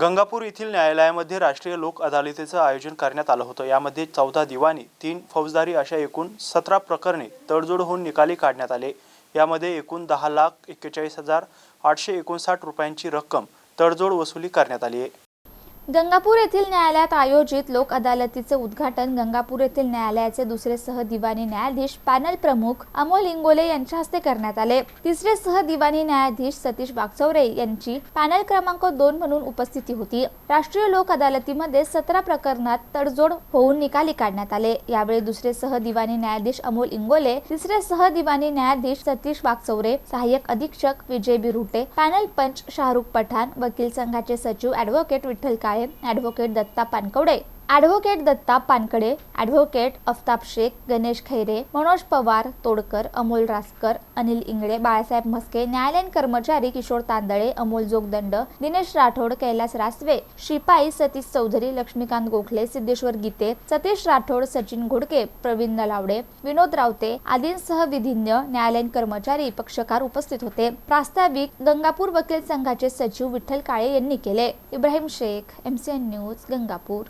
गंगापूर येथील न्यायालयामध्ये राष्ट्रीय लोक अदालतीचं आयोजन करण्यात आलं होतं. यामध्ये चौदा दिवाणी तीन फौजदारी अशा एकूण सतरा प्रकरणे तडजोड होऊन निकाली काढण्यात आले. यामध्ये एकूण दहा लाख एक्केचाळीस हजार आठशे एकोणसाठ रुपयांची रक्कम तडजोड वसुली करण्यात आली आहे. गंगापूर येथील न्यायालयात आयोजित लोक अदालतीचे उद्घाटन गंगापूर येथील न्यायालयाचे दुसरे सह दिवाणी न्यायाधीश पॅनल प्रमुख अमोल इंगोले यांच्या हस्ते करण्यात आले. तिसरे सह दिवाणी न्यायाधीश सतीश वागचौरे यांची पॅनल क्रमांक दोन म्हणून उपस्थिती होती. राष्ट्रीय लोक अदालतीमध्ये सतरा प्रकरणात तडजोड होऊन निकाली काढण्यात आले. यावेळी दुसरे सह दिवाणी न्यायाधीश अमोल इंगोले तिसरे सह दिवाणी न्यायाधीश सतीश वागचौरे सहाय्यक अधीक्षक विजय बिरुटे पॅनल पंच शाहरुख पठाण वकील संघाचे सचिव advocate Vitthal Kale advocate Datta Pankawade advocate Datta Pankade advocate Aftab Shaikh Ganesh Khaire Manoj Pawar Todkar Amol Raskar Anil Ingale Balasaheb Mhaske न्यायालयीन कर्मचारी किशोर तांदळे अमोल जोगदंड दिनेश राठोड कैलास रासवे शिपाई सतीश चौधरी लक्ष्मीकांत गोखले सिद्धेश्वर गीते सतीश राठोड सचिन घोडके प्रवीण नलावडे विनोद रावते आदींसह विधिज्ञ न्यायालयीन कर्मचारी पक्षकार उपस्थित होते. प्रास्ताविक गंगापूर वकील संघाचे सचिव विठ्ठल काळे यांनी केले. Ibrahim Shaikh MCN news Gangapur.